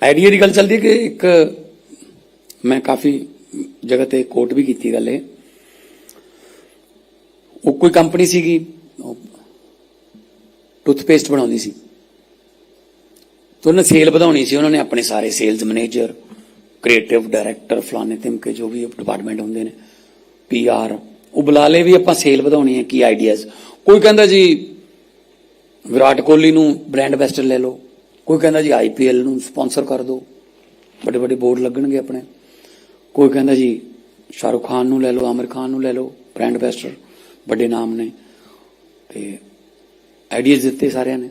ਆਈਡੀਆ ਦੀ ਗੱਲ ਚੱਲਦੀ ਹੈ ਕਿ ਇੱਕ ਮੈਂ ਕਾਫੀ ਜਗ੍ਹਾ ਤੇ ਕੋਟ ਵੀ ਕੀਤੀ ਗੱਲ ਇਹ। ਉਹ ਕੋਈ ਕੰਪਨੀ ਸੀਗੀ ਟੂਥਪੇਸਟ ਬਣਾਉਂਦੀ ਸੀ। ਤੇ ਉਹਨੇ ਸੇਲ ਵਧਾਉਣੀ ਸੀ, ਉਹਨਾਂ ਨੇ ਆਪਣੇ ਸਾਰੇ ਸੇਲਸ ਮੈਨੇਜਰ ਕ੍ਰੀਏਟਿਵ ਡਾਇਰੈਕਟਰ ਫਲਾਣੇ ਤਿਮਕੇ ਜੋ ਵੀ ਡਿਪਾਰਟਮੈਂਟ ਹੁੰਦੇ ਨੇ ਪੀਆਰ ਉਹ ਬੁਲਾ ਲਏ ਵੀ ਆਪਾਂ ਸੇਲ ਵਧਾਉਣੀ ਹੈ ਕੀ ਆਈਡੀਆਜ਼ ਕੋਈ ਕਹਿੰਦਾ ਜੀ, ਵਿਰਾਟ ਕੋਹਲੀ ਨੂੰ ਬ੍ਰਾਂਡ ਐਂਬੈਸਡਰ ਲੈ ਲਓ। ਕੋਈ ਕਹਿੰਦਾ ਜੀ ਆਈਪੀਐਲ ਨੂੰ ਸਪਾਂਸਰ ਕਰ ਦਿਓ। ਵੱਡੇ ਵੱਡੇ ਬੋਰਡ ਲੱਗਣਗੇ ਆਪਣੇ। ਕੋਈ ਕਹਿੰਦਾ ਜੀ, ਸ਼ਾਹਰੁਖ ਖਾਨ ਨੂੰ ਲੈ ਲਓ, ਆਮਿਰ ਖਾਨ ਨੂੰ ਲੈ ਲਓ ਬ੍ਰਾਂਡ ਐਂਬੈਸਡਰ ਵੱਡੇ ਨਾਮ ਨੇ। ਤੇ ਆਈਡੀਆਜ਼ ਦਿੱਤੇ ਸਾਰਿਆਂ ਨੇ।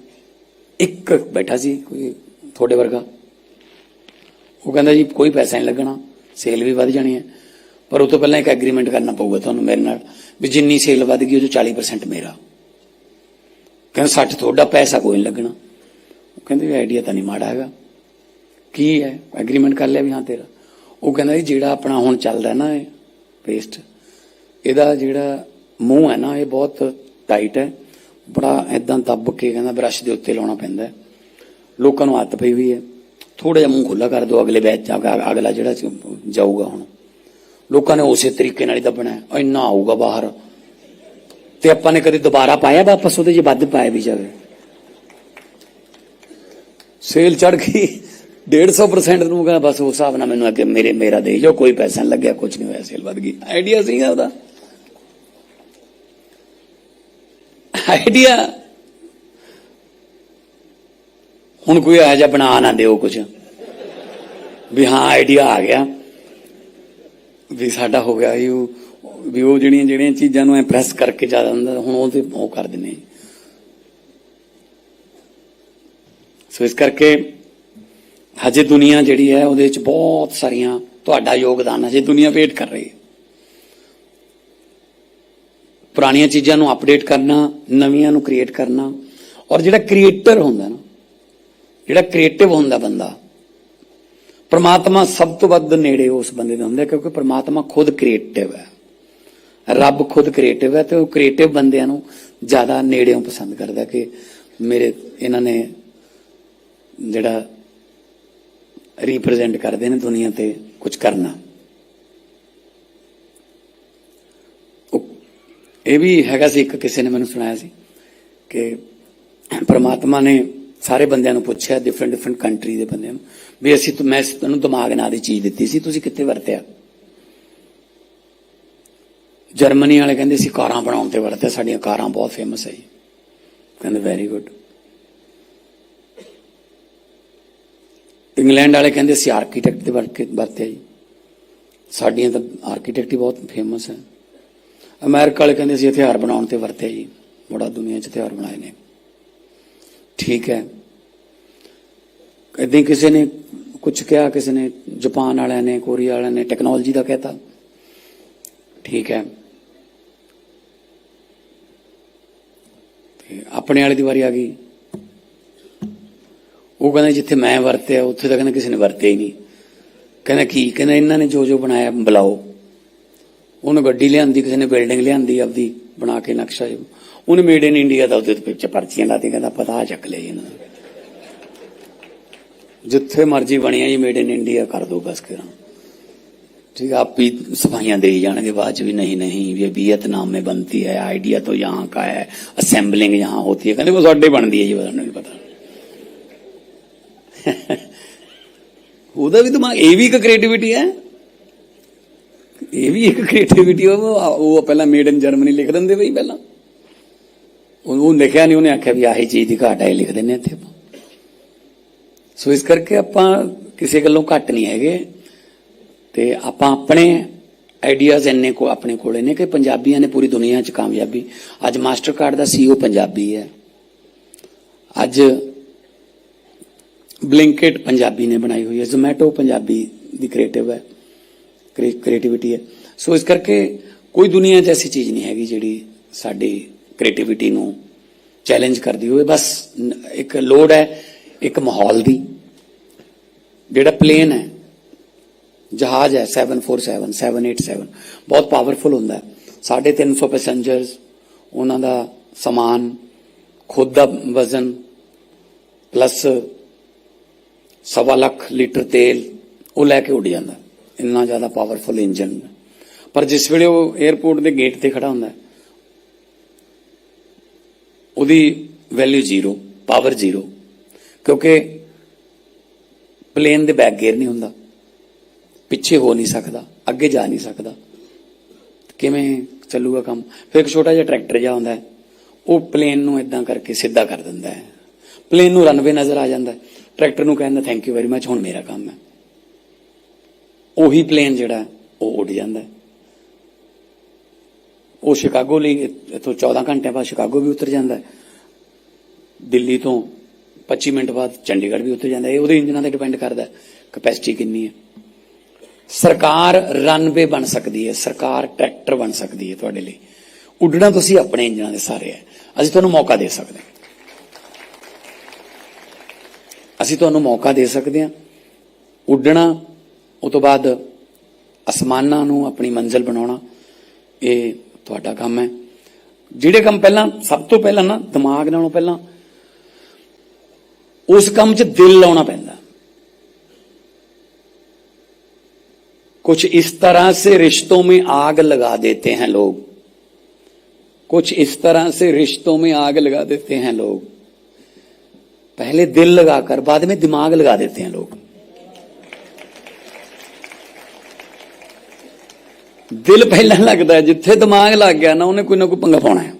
ਇੱਕ ਬੈਠਾ ਸੀ, ਕੋਈ ਤੁਹਾਡੇ ਵਰਗਾ। ਉਹ ਕਹਿੰਦਾ ਜੀ, ਕੋਈ ਪੈਸਾ ਨਹੀਂ ਲੱਗਣਾ ਸੇਲ ਵੀ ਵੱਧ ਜਾਣੀ ਹੈ। ਪਰ ਉਹ ਤੋਂ ਪਹਿਲਾਂ ਇੱਕ ਐਗਰੀਮੈਂਟ ਕਰਨਾ ਪਊਗਾ ਤੁਹਾਨੂੰ ਮੇਰੇ ਨਾਲ, ਵੀ ਜਿੰਨੀ ਸੇਲ ਵੱਧ ਗਈ, ਉਹ 'ਚੋਂ 40% ਮੇਰਾ। ਕਹਿੰਦਾ 60 ਤੁਹਾਡਾ ਪੈਸਾ ਕੋਈ ਨਹੀਂ ਲੱਗਣਾ। ਉਹ ਕਹਿੰਦੇ ਵੀ ਆਈਡੀਆ ਤਾਂ ਨਹੀਂ ਮਾੜਾ ਹੈਗਾ। ਕੀ ਹੈ? ਐਗਰੀਮੈਂਟ ਕਰ ਲਿਆ ਵੀ ਹਾਂ ਤੇਰਾ। ਉਹ ਕਹਿੰਦਾ ਜੀ, ਜਿਹੜਾ ਆਪਣਾ ਹੁਣ ਚੱਲਦਾ ਨਾ ਇਹ ਪੇਸਟ ਇਹਦਾ ਜਿਹੜਾ ਮੂੰਹ ਹੈ ਨਾ, ਇਹ ਬਹੁਤ ਟਾਈਟ ਹੈ। ਬੜਾ ਐਦਾਂ ਦੱਬ ਕੇ ਕਹਿੰਦਾ ਬ੍ਰਸ਼ ਦੇ ਉੱਤੇ ਲਾਉਣਾ ਪੈਂਦਾ ਲੋਕਾਂ ਨੂੰ ਆਦਤ ਪਈ ਹੋਈ ਹੈ। ਥੋੜਾ ਜਿਹਾ ਮੂੰਹ ਖੁੱਲਾ ਕਰ ਦਿਓ, ਅਗਲੇ ਬੈਚ ਅਗਲਾ ਜਿਹੜਾ ਜਾਊਗਾ ਹੁਣ। ਲੋਕਾਂ ਨੇ ਉਸੇ ਤਰੀਕੇ ਨਾਲ ਹੀ ਦੱਬਣਾ ਇੰਨਾ ਆਊਗਾ ਬਾਹਰ। ਤੇ ਆਪਾਂ ਨੇ ਕਦੇ ਦੁਬਾਰਾ ਪਾਇਆ ਵਾਪਸ ਉਹਦੇ ਜੇ ਵੱਧ ਪਾਇਆ ਵੀ ਜਾਵੇ? ਸੇਲ ਚੜ ਗਈ। 150% ਨੂੰ ਕਹਿੰਦਾ, ਬਸ ਉਸ ਹਿਸਾਬ ਨਾਲ ਮੈਨੂੰ ਅੱਗੇ ਮੇਰੇ, ਮੇਰਾ ਦੇ ਜੋ ਕੋਈ ਪੈਸਾ ਨਹੀਂ ਲੱਗਿਆ ਕੁਝ ਨਹੀਂ ਹੋਇਆ, ਸੇਲ ਵੱਧ ਗਈ। ਆਈਡੀਆ ਸੀਗਾ ਉਹਦਾ? ਆਈਡੀਆ ਹੁਣ ਕੋਈ ਇਹੋ ਜਿਹਾ ਬਣਾ ਨਾ ਦਿਓ ਕੁਝ ਵੀ ਹਾਂ ਆਈਡੀਆ ਆ ਗਿਆ। ਵੀ ਸਾਡਾ ਹੋ ਗਿਆ ਵੀ ਉਹ ਵੀ ਉਹ ਜਿਹੜੀਆਂ ਜਿਹੜੀਆਂ ਚੀਜ਼ਾਂ ਨੂੰ ਇੰਪ੍ਰੈਸ ਕਰਕੇ ਜ਼ਿਆਦਾ ਹੁੰਦਾ, ਹੁਣ ਉਹ ਤੇ ਉਹ ਕਰ ਦਿੰਦੇ ਸੋ ਇਸ ਕਰਕੇ ਹਜੇ ਦੁਨੀਆ ਜਿਹੜੀ ਹੈ, ਉਹਦੇ ਵਿੱਚ ਬਹੁਤ ਸਾਰੀਆਂ ਤੁਹਾਡਾ ਯੋਗਦਾਨ ਹਜੇ ਦੁਨੀਆ ਵੇਟ ਕਰ ਰਹੀ ਹੈ। ਪੁਰਾਣੀਆਂ ਚੀਜ਼ਾਂ ਨੂੰ ਅਪਡੇਟ ਕਰਨਾ, ਨਵੀਆਂ ਨੂੰ ਕ੍ਰੀਏਟ ਕਰਨਾ, ਔਰ ਜਿਹੜਾ ਕ੍ਰੀਏਟਰ ਹੁੰਦਾ ਨਾ ਜਿਹੜਾ ਕ੍ਰੀਏਟਿਵ ਹੁੰਦਾ ਬੰਦਾ, ਪਰਮਾਤਮਾ ਸਭ ਤੋਂ ਵੱਧ ਨੇੜੇ ਉਸ ਬੰਦੇ ਦੇ ਹੁੰਦਾ ਕਿਉਂਕਿ ਪਰਮਾਤਮਾ ਖੁਦ ਕ੍ਰੀਏਟਿਵ ਹੈ। ਰੱਬ ਖੁਦ ਕ੍ਰੀਏਟਿਵ ਹੈ ਤੇ ਉਹ ਕ੍ਰੀਏਟਿਵ ਬੰਦਿਆਂ ਨੂੰ ਜ਼ਿਆਦਾ ਨੇੜਿਓਂ ਪਸੰਦ ਕਰਦਾ ਕਿ ਮੇਰੇ, ਇਹਨਾਂ ਨੇ ਜਿਹੜਾ ਰਿਪਰੈਜ਼ੈਂਟ ਕਰਦੇ ਨੇ ਦੁਨੀਆ ਤੇ ਕੁਝ ਕਰਨਾ। ਇਹ ਵੀ ਹੈਗਾ ਸੀ, ਇੱਕ ਕਿਸੇ ਨੇ ਮੈਨੂੰ ਸੁਣਾਇਆ ਸੀ ਕਿ ਪ੍ਰਮਾਤਮਾ ਨੇ ਸਾਰੇ ਬੰਦਿਆਂ ਨੂੰ ਪੁੱਛਿਆ ਡਿਫਰੈਂਟ ਡਿਫਰੈਂਟ ਕੰਟਰੀ ਦੇ ਬੰਦਿਆਂ ਨੂੰ, ਵੀ ਅਸੀਂ ਤੁ- ਮੈਂ ਤੁਹਾਨੂੰ ਦਿਮਾਗ ਨਾਲ ਦੀ ਚੀਜ਼ ਦਿੱਤੀ ਸੀ, ਤੁਸੀਂ ਕਿੱਥੇ ਵਰਤਿਆ? ਜਰਮਨੀ ਵਾਲੇ ਕਹਿੰਦੇ ਸੀ, ਕਾਰਾਂ ਬਣਾਉਣ ਤੇ ਵਰਤਿਆ, ਸਾਡੀਆਂ ਕਾਰਾਂ ਬਹੁਤ ਫੇਮਸ ਹੈ ਜੀ। ਕਹਿੰਦੇ ਵੈਰੀ ਗੁੱਡ ਇੰਗਲੈਂਡ ਵਾਲੇ ਕਹਿੰਦੇ ਸੀ ਆਰਕੀਟੈਕਟ ਦੇ ਵਰਕੇ, ਵਰਤਿਆ ਜੀ। ਸਾਡੀਆਂ ਤਾਂ ਆਰਕੀਟੈਕਟ ਹੀ ਬਹੁਤ ਫੇਮਸ ਹੈ ਅਮਰੀਕਾ ਵਾਲੇ ਕਹਿੰਦੇ ਸੀ ਹਥਿਆਰ ਬਣਾਉਣ ਤੇ ਵਰਤਿਆ ਜੀ। ਬੜਾ ਦੁਨੀਆ 'ਚ ਹਥਿਆਰ ਬਣਾਏ ਨੇ। ਠੀਕ ਹੈ। ਕਦੇ ਕਿਸੇ ਨੇ ਕੁਝ ਕਿਹਾ, ਕਿਸੇ ਨੇ ਜਾਪਾਨ ਵਾਲਿਆਂ ਨੇ, ਕੋਰੀਆ ਵਾਲਿਆਂ ਨੇ ਟੈਕਨੋਲੋਜੀ ਦਾ ਕਹਿਤਾ। ਠੀਕ ਹੈ। ਤੇ ਆਪਣੇ ਵਾਲੀ ਦੀ ਵਾਰੀ ਆ ਗਈ। ਉਹ ਕਹਿੰਦੇ ਜਿੱਥੇ ਮੈਂ ਵਰਤਿਆ, ਉੱਥੇ ਤਾਂ ਕਹਿੰਦੇ ਕਿਸੇ ਨੇ ਵਰਤਿਆ ਹੀ ਨਹੀਂ। ਕਹਿੰਦਾ ਕੀ? ਕਹਿੰਦਾ ਇਹਨਾਂ ਨੇ ਜੋ ਜੋ ਬਣਾਇਆ, ਬੁਲਾਓ। ਉਹਨੂੰ ਗੱਡੀ ਲਿਆਂਦੀ, ਕਿਸੇ ਨੇ ਬਿਲਡਿੰਗ ਲਿਆਂਦੀ ਆਪਦੀ, ਬਣਾ ਕੇ ਨਕਸ਼ਾ। ਉਹਨੇ ਮੇਡ ਇਨ ਇੰਡੀਆ ਦਾ ਉਹਦੇ ਤੇ ਪਰਚੀਆਂ ਲਾਤੀ ਕਹਿੰਦਾ ਪਤਾ ਆ ਚੱਕ ਲਿਆ ਜੀ ਇਹਨਾਂ ਦਾ ਜਿੱਥੇ ਮਰਜ਼ੀ ਬਣਿਆ ਜੀ ਮੇਡ ਇਨ ਇੰਡੀਆ ਕਰ ਦੋ ਬਸ ਕਰਾਂ ठीक है आप भी सफाइयां दे ही जानेंगे बाद में भी नहीं नहीं ये वियतनाम में बनती है आइडिया तो यहाँ का है असेंबलिंग यहाँ होती है कहते वो साडे बनती है जी पता नहीं पता ਉਹਦਾ ਵੀ ਦਿਮਾਗ ਇਹ ਵੀ ਇੱਕ ਕ੍ਰੀਏਟੀਵਿਟੀ ਹੈ ਇਹ ਵੀ ਇੱਕ ਕ੍ਰੀਏਟੀਵਿਟੀ ਉਹ ਉਹ ਪਹਿਲਾਂ ਮੇਡ ਇਨ ਜਰਮਨੀ ਲਿਖ ਦਿੰਦੇ ਬਈ ਪਹਿਲਾਂ ਉਹ ਉਹ ਲਿਖਿਆ ਨਹੀਂ ਉਹਨੇ ਆਖਿਆ ਵੀ ਆਹੀ ਚੀਜ਼ ਦੀ ਘਾਟ ਹੈ ਇਹ ਲਿਖ ਦਿੰਨੇ ਇੱਥੇ ਆਪਾਂ। ਸੋ ਇਸ ਕਰਕੇ ਆਪਾਂ ਕਿਸੇ ਗੱਲੋਂ ਘੱਟ ਨਹੀਂ ਹੈਗੇ। ਤੇ ਆਪਾਂ ਆਪਣੇ ਆਈਡੀਆਜ਼ ਇੰਨੇ ਕੋ ਆਪਣੇ ਕੋਲੇ ਨੇ ਕਿ ਪੰਜਾਬੀਆਂ ਨੇ ਪੂਰੀ ਦੁਨੀਆ 'ਚ ਕਾਮਯਾਬੀ। ਅੱਜ ਮਾਸਟਰ ਕਾਰਡ ਦਾ ਸੀਈਓ ਪੰਜਾਬੀ ਹੈ। ਅੱਜ ਬਲਿੰਕਟ ਪੰਜਾਬੀ ਨੇ ਬਣਾਈ ਹੋਈ ਹੈ। ਜ਼ੋਮੈਟੋ ਪੰਜਾਬੀ ਦੀ ਕ੍ਰੀਏਟਿਵ ਹੈ। ਕ੍ਰੀਏਟੀਵਿਟੀ ਹੈ। ਸੋ ਇਸ ਕਰਕੇ ਕੋਈ ਦੁਨੀਆ 'ਚ ਐਸੀ ਚੀਜ਼ ਨਹੀਂ ਹੈਗੀ ਜਿਹੜੀ ਸਾਡੀ ਕ੍ਰੀਏਟੀਵਿਟੀ ਨੂੰ ਚੈਲੰਜ ਕਰਦੀ ਹੋਵੇ ਬਸ ਇੱਕ ਲੋੜ ਹੈ ਇੱਕ ਮਾਹੌਲ ਦੀ। ਜਿਹੜਾ ਪਲੇਨ ਹੈ ਜਹਾਜ਼ ਹੈ 747 787 ਬਹੁਤ ਪਾਵਰਫੁਲ ਹੁੰਦਾ ਹੈ। 350 ਪੈਸੇਂਜਰਸ ਉਹਨਾਂ ਦਾ ਸਮਾਨ ਖੁਦ ਦਾ ਵਜ਼ਨ ਪਲੱਸ ਸਵਾ ਲੱਖ ਲੀਟਰ ਤੇਲ ਉਹ ਲੈ ਕੇ ਉੱਡ ਜਾਂਦਾ। ਇੰਨਾ ਜ਼ਿਆਦਾ ਪਾਵਰਫੁਲ ਇੰਜਨ ਪਰ ਜਿਸ ਵੇਲੇ ਉਹ 에어ਪੋਰਟ ਦੇ ਗੇਟ ਤੇ ਖੜਾ ਹੁੰਦਾ ਹੈ, ਉਹਦੀ ਵੈਲਿਊ ਜ਼ੀਰੋ ਪਾਵਰ ਜ਼ੀਰੋ ਕਿਉਂਕਿ ਪਲੇਨ ਦੇ ਬੈਕ ਗੇਅਰ ਨਹੀਂ ਹੁੰਦਾ। ਪਿੱਛੇ ਹੋ ਨਹੀਂ ਸਕਦਾ, ਅੱਗੇ ਜਾ ਨਹੀਂ ਸਕਦਾ। ਕਿਵੇਂ ਚੱਲੂਗਾ ਕੰਮ? ਫਿਰ ਇੱਕ ਛੋਟਾ ਜਿਹਾ ਟਰੈਕਟਰ ਜਿਹਾ ਹੁੰਦਾ ਹੈ, ਉਹ ਪਲੇਨ ਨੂੰ ਇਦਾਂ ਕਰਕੇ ਸਿੱਧਾ ਕਰ ਦਿੰਦਾ ਹੈ। ਪਲੇਨ ਨੂੰ ਰਨਵੇ ਨਜ਼ਰ ਆ ਜਾਂਦਾ ਟਰੈਕਟਰ ਨੂੰ ਕਹਿੰਦਾ ਥੈਂਕ ਯੂ ਵੈਰੀ ਮੱਚ ਹੁਣ ਮੇਰਾ ਕੰਮ ਹੈ। ਉਹੀ ਪਲੇਨ ਜਿਹੜਾ ਉਹ ਉੱਡ ਜਾਂਦਾ ਉਹ ਸ਼ਿਕਾਗੋ ਲਈ, ਇਥੋਂ 14 ਘੰਟਿਆਂ ਬਾਅਦ ਸ਼ਿਕਾਗੋ ਵੀ ਉਤਰ ਜਾਂਦਾ ਹੈ। ਦਿੱਲੀ ਤੋਂ 25 ਮਿੰਟ ਬਾਅਦ ਚੰਡੀਗੜ੍ਹ ਵੀ ਉਤਰ ਜਾਂਦਾ ਹੈ। ਇਹ ਉਹਦੇ ਇੰਜਨਾਂ ਤੇ ਡਿਪੈਂਡ ਕਰਦਾ ਕਪੈਸਿਟੀ ਕਿੰਨੀ ਹੈ। ਸਰਕਾਰ ਰਨਵੇ ਬਣ ਸਕਦੀ ਹੈ, ਸਰਕਾਰ ਟਰੈਕਟਰ ਬਣ ਸਕਦੀ ਹੈ ਤੁਹਾਡੇ ਲਈ। ਉੱਡਣਾ ਤੁਸੀਂ ਆਪਣੇ ਇੰਜਨਾਂ ਦੇ ਸਾਰੇ ਹੈ। ਅਸੀਂ ਤੁਹਾਨੂੰ ਮੌਕਾ ਦੇ ਸਕਦੇ ਹਾਂ। ਅਸੀਂ ਤੁਹਾਨੂੰ ਮੌਕਾ ਦੇ ਸਕਦੇ ਹਾਂ। ਉੱਡਣਾ, ਉਹ ਤੋਂ ਬਾਅਦ ਅਸਮਾਨਾਂ ਨੂੰ ਆਪਣੀ ਮੰਜ਼ਿਲ ਬਣਾਉਣਾ। ਇਹ ਤੁਹਾਡਾ ਕੰਮ ਹੈ ਜਿਹੜੇ ਕੰਮ ਪਹਿਲਾਂ ਸਭ ਤੋਂ ਪਹਿਲਾਂ ਨਾ ਦਿਮਾਗ ਨਾਲੋਂ ਪਹਿਲਾਂ ਉਸ ਕੰਮ 'ਚ ਦਿਲ ਲਾਉਣਾ ਪੈਂਦਾ कुछ इस तरह से रिश्तों में आग लगा देते हैं लोग कुछ इस तरह से रिश्तों में आग लगा देते हैं लोग पहले दिल लगाकर बाद में दिमाग लगा देते हैं लोग ਦਿਲ ਪਹਿਲਾਂ ਲੱਗਦਾ ਹੈ ਜਿੱਥੇ ਦਿਮਾਗ ਲੱਗ ਗਿਆ ਨਾ ਉਹਨੇ ਕੋਈ ਨਾ ਕੋਈ ਪੰਗਾ ਪਾਉਣਾ ਹੈ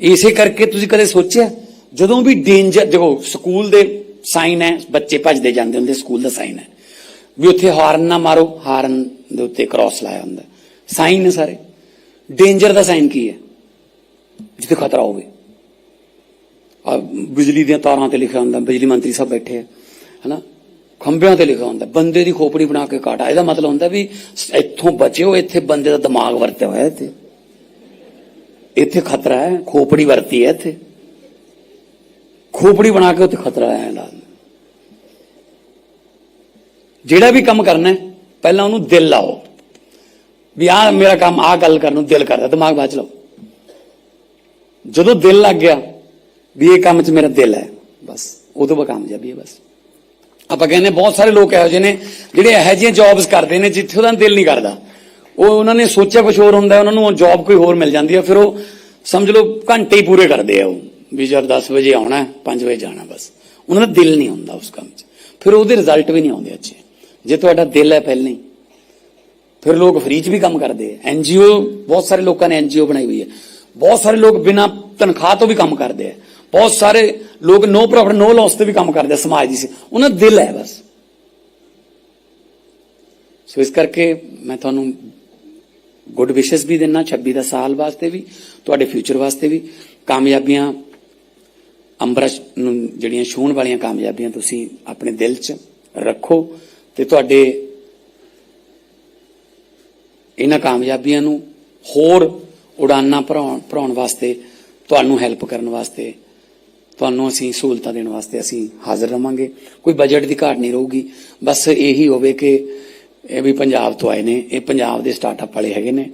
ਇਸੇ ਕਰਕੇ ਤੁਸੀਂ ਕਦੇ ਸੋਚਿਆ ਜਦੋਂ ਵੀ ਡੇਂਜਰ ਦੇਖੋ ਸਕੂਲ ਦੇ ਸਾਈਨ ਹੈ ਬੱਚੇ ਭੱਜਦੇ ਜਾਂਦੇ ਹੁੰਦੇ ਸਕੂਲ ਦਾ ਸਾਈਨ ਹੈ ਵੀ ਉੱਥੇ ਹਾਰਨ ਨਾ ਮਾਰੋ ਹਾਰਨ ਦੇ ਉੱਤੇ ਕ੍ਰਾਸ ਲਾਇਆ ਹੁੰਦਾ ਸਾਈਨ ਨੇ ਸਾਰੇ ਡੇਂਜਰ ਦਾ ਸਾਈਨ ਕੀ ਹੈ ਜਿੱਥੇ ਖਤਰਾ ਹੋਵੇ ਆ ਬਿਜਲੀ ਦੀਆਂ ਤਾਰਾਂ ਤੇ ਲਿਖਿਆ ਹੁੰਦਾ ਬਿਜਲੀ ਮੰਤਰੀ ਸਾਹਿਬ ਬੈਠੇ ਆ ਹਨਾ ਖੰਭਿਆਂ ਤੇ ਲਿਖਿਆ ਹੁੰਦਾ, ਬੰਦੇ ਦੀ ਖੋਪੜੀ ਬਣਾ ਕੇ ਕਾਟਾ। ਇਹਦਾ ਮਤਲਬ ਹੁੰਦਾ ਵੀ ਇੱਥੋਂ ਬਚਿਓ, ਇੱਥੇ ਬੰਦੇ ਦਾ ਦਿਮਾਗ ਵਰਤਿਆ ਹੋਇਆ ਇੱਥੇ। ਇੱਥੇ ਖਤਰਾ ਹੈ, ਖੋਪੜੀ ਵਰਤੀ ਹੈ ਇੱਥੇ। ਖੋਪੜੀ ਬਣਾ ਕੇ ਉੱਥੇ ਖਤਰਾ ਹੈ ਲਾ ਜਿਹੜਾ ਵੀ ਕੰਮ ਕਰਨਾ ਹੈ, ਪਹਿਲਾਂ ਉਹਨੂੰ ਦਿਲ ਲਾਓ। ਵੀ ਆ ਮੇਰਾ ਕੰਮ ਆ ਗੱਲ ਕਰਨ ਨੂੰ ਦਿਲ ਕਰਦਾ, ਦਿਮਾਗ ਬਾਅਦ ਚ ਲਾਓ। ਜਦੋਂ ਦਿਲ ਲੱਗ ਗਿਆ ਵੀ ਇਹ ਕੰਮ 'ਚ ਮੇਰਾ ਦਿਲ ਹੈ, ਬਸ, ਉਦੋਂ ਬਾ ਕਾਮਯਾਬੀ ਹੈ, ਬਸ। ਆਪਾਂ ਕਹਿੰਦੇ ਬਹੁਤ ਸਾਰੇ ਲੋਕ ਇਹੋ ਜਿਹੇ ਨੇ ਜਿਹੜੇ ਇਹੋ ਜਿਹੀਆਂ ਜੌਬਸ ਕਰਦੇ ਨੇ ਜਿੱਥੇ ਉਹਦਾ ਦਿਲ ਨਹੀਂ ਕਰਦਾ। ਉਹ ਉਹਨਾਂ ਨੇ ਸੋਚਿਆ ਕੁਝ ਹੋਰ ਹੁੰਦਾ, ਉਹਨਾਂ ਨੂੰ ਜੌਬ ਕੋਈ ਹੋਰ ਮਿਲ ਜਾਂਦੀ ਹੈ ਫਿਰ ਉਹ ਸਮਝ ਲਓ ਘੰਟੇ ਹੀ ਪੂਰੇ ਕਰਦੇ ਆ ਉਹ, ਵੀ ਜਦ 10 ਵਜੇ ਆਉਣਾ ਹੈ 5 ਵਜੇ ਜਾਣਾ ਬਸ। ਉਹਨਾਂ ਦਾ ਦਿਲ ਨਹੀਂ ਹੁੰਦਾ ਉਸ ਕੰਮ 'ਚ। ਫਿਰ ਉਹਦੇ ਰਿਜ਼ਲਟ ਵੀ ਨਹੀਂ ਆਉਂਦੇ ਅੱਛੇ ਜੇ ਤੁਹਾਡਾ ਦਿਲ ਹੈ ਪਹਿਲਾਂ ਹੀ, ਫਿਰ ਲੋਕ ਫ੍ਰੀ ਚ ਵੀ ਕੰਮ ਕਰਦੇ ਆ। ਐਨਜੀਓ ਬਹੁਤ ਸਾਰੇ ਲੋਕਾਂ ਨੇ ਐਨਜੀਓ ਬਣਾਈ ਹੋਈ ਹੈ। ਬਹੁਤ ਸਾਰੇ ਲੋਕ ਬਿਨਾਂ ਤਨਖਾਹ ਤੋਂ ਵੀ ਕੰਮ ਕਰਦੇ ਆ। ਬਹੁਤ ਸਾਰੇ ਲੋਕ ਨੋ ਪ੍ਰੋਫਿਟ, ਨੋ ਲਾਸ ਤੇ ਵੀ ਕੰਮ ਕਰਦੇ ਸਮਾਜ ਦੀ ਸੇ ਉਹਨਾਂ ਦਾ ਦਿਲ ਹੈ ਬਸ। ਸੋ ਇਸ ਕਰਕੇ ਮੈਂ ਤੁਹਾਨੂੰ ਗੁੱਡ ਵਿਸ਼ੇਸ ਵੀ ਦੇਣਾ 26 ਦਾ ਸਾਲ ਵਾਸਤੇ ਵੀ, ਤੁਹਾਡੇ ਫਿਊਚਰ ਵਾਸਤੇ ਵੀ। ਕਾਮਯਾਬੀਆਂ ਅੰਬਰਸ਼ ਨੂੰ ਜਿਹੜੀਆਂ ਛੂਹਣ ਵਾਲੀਆਂ ਕਾਮਯਾਬੀਆਂ ਤੁਸੀਂ ਆਪਣੇ ਦਿਲ 'ਚ ਰੱਖੋ ਤੇ ਤੁਹਾਡੇ ਇਹਨਾਂ ਕਾਮਯਾਬੀਆਂ ਨੂੰ ਹੋਰ ਉਡਾਨਾਂ ਭਰਾਉਣ ਭਰਾਉਣ ਵਾਸਤੇ, ਤੁਹਾਨੂੰ ਹੈਲਪ ਕਰਨ ਵਾਸਤੇ ਤੁਹਾਨੂੰ ਅਸੀਂ ਸਹੂਲਤਾਂ ਦੇਣ ਵਾਸਤੇ ਅਸੀਂ ਹਾਜ਼ਰ ਰਵਾਂਗੇ ਕੋਈ ਬਜਟ ਦੀ ਘਾਟ ਨਹੀਂ ਰਹੂਗੀ ਬਸ ਇਹੀ ਹੋਵੇ ਕਿ ਇਹ ਵੀ ਪੰਜਾਬ ਤੋਂ ਆਏ ਨੇ ਇਹ ਪੰਜਾਬ ਦੇ ਸਟਾਰਟਅਪ ਵਾਲੇ ਹੈਗੇ ਨੇ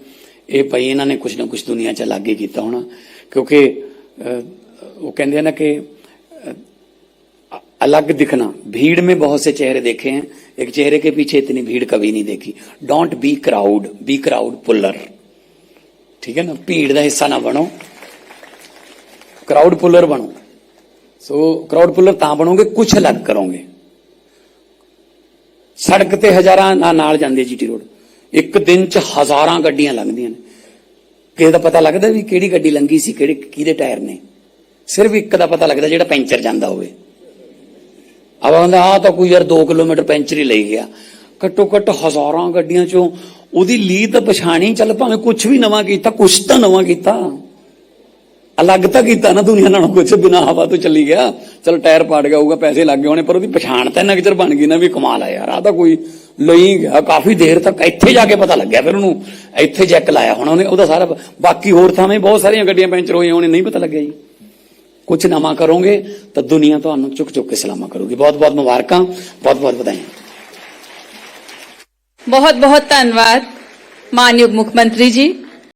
ਇਹ ਭਈ ਇਹਨਾਂ ਨੇ ਕੁਝ ਨਾ ਕੁਝ ਦੁਨੀਆ 'ਚ ਲਾਗੇ ਕੀਤਾ ਹੋਣਾ ਕਿਉਂਕਿ ਅਹ, ਉਹ ਕਹਿੰਦੇ ਆ ਨਾ ਕਿ अ- अलग दिखना भीड़ में बहुत से चेहरे देखे हैं एक चेहरे के पीछे इतनी भीड़ कभी नहीं देखी don't be crowd be crowd puller ठीक है ना भीड़ का हिस्सा ना बनो क्राउड पुलर बनो ਸੋ ਕਰਾਊਡ ਪੁਲਰ ਤਾਂ ਬਣੋਗੇ ਕੁਝ ਅਲੱਗ ਕਰੋਗੇ। ਸੜਕ ਤੇ ਹਜ਼ਾਰਾਂ ਨਾਲ ਨਾਲ ਜਾਂਦੇ ਜੀਟੀ ਰੋਡ। ਇੱਕ ਦਿਨ ਚ ਹਜ਼ਾਰਾਂ ਗੱਡੀਆਂ ਲੰਘਦੀਆਂ ਨੇ। ਕਿਸੇ ਦਾ ਪਤਾ ਲੱਗਦਾ ਵੀ ਕਿਹੜੀ ਗੱਡੀ ਲੰਗੀ ਸੀ, ਕਿਹੜੇ, ਕਿਹਦੇ ਟਾਇਰ ਨੇ? ਸਿਰਫ ਇੱਕ ਦਾ ਪਤਾ ਲੱਗਦਾ ਜਿਹੜਾ ਪੈਂਚਰ ਜਾਂਦਾ ਹੋਵੇ। ਆਵਾ ਹੁੰਦਾ ਆ ਤਾਂ ਕੋਈ ਯਾਰ 2 ਕਿਲੋਮੀਟਰ ਪੈਂਚਰ ਹੀ ਲਈ ਗਿਆ। ਘੱਟੋ ਘੱਟ ਹਜ਼ਾਰਾਂ ਗੱਡੀਆਂ ਚੋਂ ਉਹਦੀ ਲੀਹ ਤਾਂ ਪਛਾਣੀ, ਚੱਲ ਭਾਵੇਂ ਕੁਝ ਵੀ ਨਵਾਂ ਕੀਤਾ ਕੁਝ ਤਾਂ ਨਵਾਂ ਕੀਤਾ। ਅਲੱਗ ਤਾਂ ਕੀਤਾ ਨਾ ਦੁਨੀਆ ਨਾਲੋਂ ਕੁਝ ਬਿਨਾ ਹਵਾ ਤੋਂ ਚੱਲੀ ਗਿਆ। ਚਲ ਟਾਇਰ ਪਾੜ ਗਿਆ ਹੋਊਗਾ, ਪੈਸੇ ਲੱਗ ਗਏ ਹੋਣੇ, ਪਰ ਉਹਦੀ ਪਛਾਣ ਤਾਂ ਇੰਨਾ ਬਣ ਗਈ ਨਾ ਵੀ ਕਮਾਲ ਆ ਯਾਰ ਆ ਤਾਂ ਕੋਈ ਲਈ ਗਿਆ, ਕਾਫੀ ਦੇਰ ਤੱਕ ਇੱਥੇ ਜਾ ਕੇ ਪਤਾ ਲੱਗਿਆ ਫਿਰ ਉਹਨੂੰ, ਇੱਥੇ ਜੈਕ ਲਾਇਆ ਹੁਣ ਉਹਨੇ, ਉਹਦਾ ਸਾਰਾ ਬਾਕੀ ਹੋਰ ਥਾਵੇਂ ਬਹੁਤ ਸਾਰੀਆਂ ਗੱਡੀਆਂ ਪੈਂਚਰ ਹੋਈਆਂ ਹੋਣੇ, ਨਹੀਂ ਪਤਾ ਲੱਗਿਆ ਜੀ। ਕੁਝ ਨਵਾਂ ਕਰੋਗੇ ਤਾਂ ਦੁਨੀਆ ਤੁਹਾਨੂੰ ਚੁੱਕ ਚੁੱਕ ਕੇ ਸਲਾਮਾ ਕਰੂਗੀ। ਬਹੁਤ ਬਹੁਤ ਮੁਬਾਰਕਾਂ, ਬਹੁਤ ਬਹੁਤ ਵਧਾਈਆਂ। ਬਹੁਤ ਬਹੁਤ ਧੰਨਵਾਦ, ਮਾਨਯੋਗ ਮੁੱਖ ਮੰਤਰੀ ਜੀ।